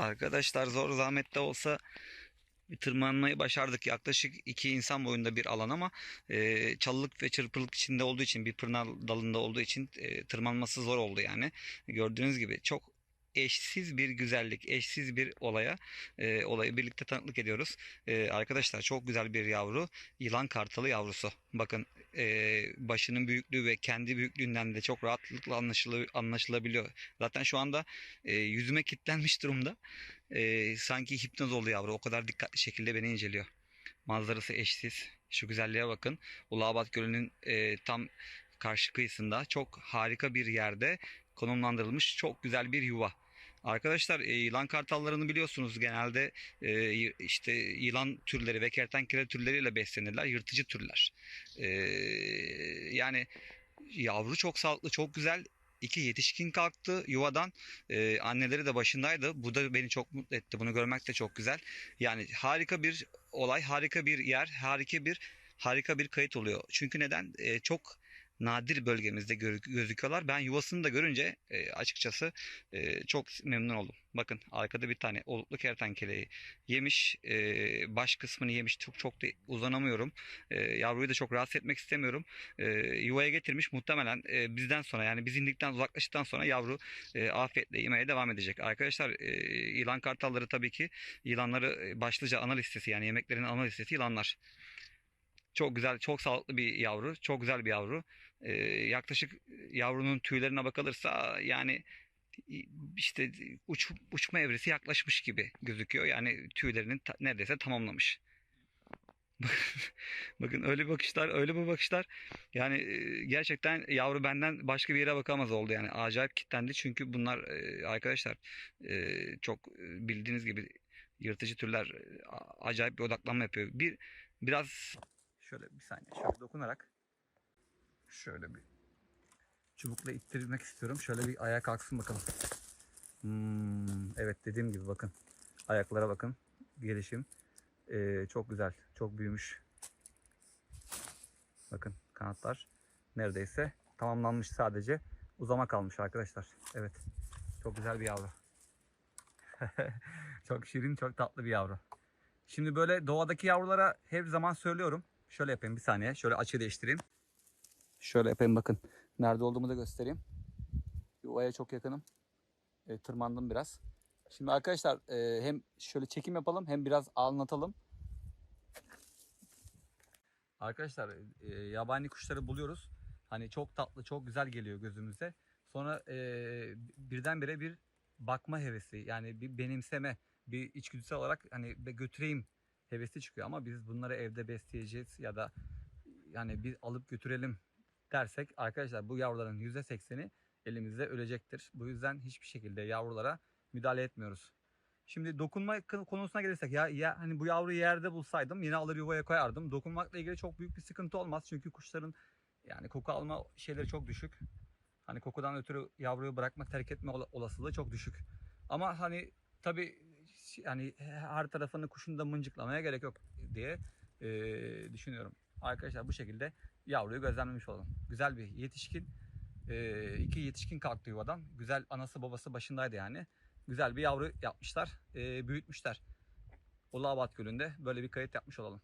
Arkadaşlar zor zahmet de olsa tırmanmayı başardık. Yaklaşık iki insan boyunda bir alan ama e, çalılık ve çırpılık içinde olduğu için bir pırnal dalında olduğu için e, tırmanması zor oldu yani. Gördüğünüz gibi çok eşsiz bir güzellik, eşsiz bir olaya e, olayı birlikte tanıklık ediyoruz. E, arkadaşlar çok güzel bir yavru yılan kartalı yavrusu. Bakın e, başının büyüklüğü ve kendi büyüklüğünden de çok rahatlıkla anlaşılı, anlaşılabiliyor. Zaten şu anda e, yüzüme kilitlenmiş durumda. E, sanki hipnoz oldu yavru. O kadar dikkatli şekilde beni inceliyor. Manzarası eşsiz. Şu güzelliğe bakın. Ulaabat Gölü'nün e, tam karşı kıyısında çok harika bir yerde konumlandırılmış çok güzel bir yuva. Arkadaşlar e, yılan kartallarını biliyorsunuz genelde e, işte yılan türleri ve kertenkele türleriyle beslenirler. Yırtıcı türler. E, yani yavru çok sağlıklı, çok güzel. İki yetişkin kalktı yuvadan. Anneleri de başındaydı. Bu da beni çok mutlu etti. Bunu görmek de çok güzel. Yani harika bir olay, harika bir yer, harika bir harika bir kayıt oluyor. Çünkü neden? Çok nadir bölgemizde gözüküyorlar. Ben yuvasını da görünce e, açıkçası e, çok memnun oldum. Bakın arkada bir tane oluklu kertenkeleyi yemiş. E, baş kısmını yemiş. Çok çok da uzanamıyorum. Yavruyu da çok rahatsız etmek istemiyorum. E, yuvaya getirmiş. Muhtemelen bizden sonra yani biz indikten uzaklaştıktan sonra yavru afiyetle yemeye devam edecek. Arkadaşlar yılan kartalları tabii ki yılanları başlıca ana listesi yani yemeklerin ana listesi yılanlar. Çok güzel, çok sağlıklı bir yavru. Çok güzel bir yavru. Ee, yaklaşık yavrunun tüylerine bakılırsa yani işte uç, uçma evresi yaklaşmış gibi gözüküyor. Yani tüylerini ta- neredeyse tamamlamış. Bakın öyle bakışlar, öyle bir bakışlar. Yani e, gerçekten yavru benden başka bir yere bakamaz oldu yani. Acayip kilitlendi çünkü bunlar e, arkadaşlar e, çok e, bildiğiniz gibi yırtıcı türler e, acayip bir odaklanma yapıyor. Bir biraz şöyle bir saniye şöyle dokunarak şöyle bir çubukla ittirmek istiyorum. Şöyle bir ayağa kalksın bakalım. Hmm, evet dediğim gibi bakın. Ayaklara bakın. Gelişim. Ee, çok güzel. Çok büyümüş. Bakın kanatlar neredeyse tamamlanmış sadece. Uzama kalmış arkadaşlar. Evet. Çok güzel bir yavru. çok şirin, çok tatlı bir yavru. Şimdi böyle doğadaki yavrulara her zaman söylüyorum. Şöyle yapayım bir saniye. Şöyle açı değiştireyim. Şöyle yapayım bakın. Nerede olduğumu da göstereyim. Yuvaya çok yakınım. E, tırmandım biraz. Şimdi arkadaşlar e, hem şöyle çekim yapalım hem biraz anlatalım. Arkadaşlar e, yabani kuşları buluyoruz. Hani çok tatlı, çok güzel geliyor gözümüze. Sonra e, birdenbire bir bakma hevesi yani bir benimseme, bir içgüdüsel olarak hani götüreyim hevesi çıkıyor ama biz bunları evde besleyeceğiz ya da yani bir alıp götürelim dersek arkadaşlar bu yavruların %80'i elimizde ölecektir. Bu yüzden hiçbir şekilde yavrulara müdahale etmiyoruz. Şimdi dokunma konusuna gelirsek ya, ya hani bu yavruyu yerde bulsaydım yine alır yuvaya koyardım. Dokunmakla ilgili çok büyük bir sıkıntı olmaz. Çünkü kuşların yani koku alma şeyleri çok düşük. Hani kokudan ötürü yavruyu bırakma terk etme ola- olasılığı çok düşük. Ama hani tabi yani her tarafını kuşun da mıncıklamaya gerek yok diye eee, düşünüyorum. Arkadaşlar bu şekilde yavruyu gözlemlemiş olalım. Güzel bir yetişkin. eee, iki yetişkin kalktı yuvadan. Güzel anası babası başındaydı yani. Güzel bir yavru yapmışlar. eee, büyütmüşler. Ulaabat Gölü'nde böyle bir kayıt yapmış olalım.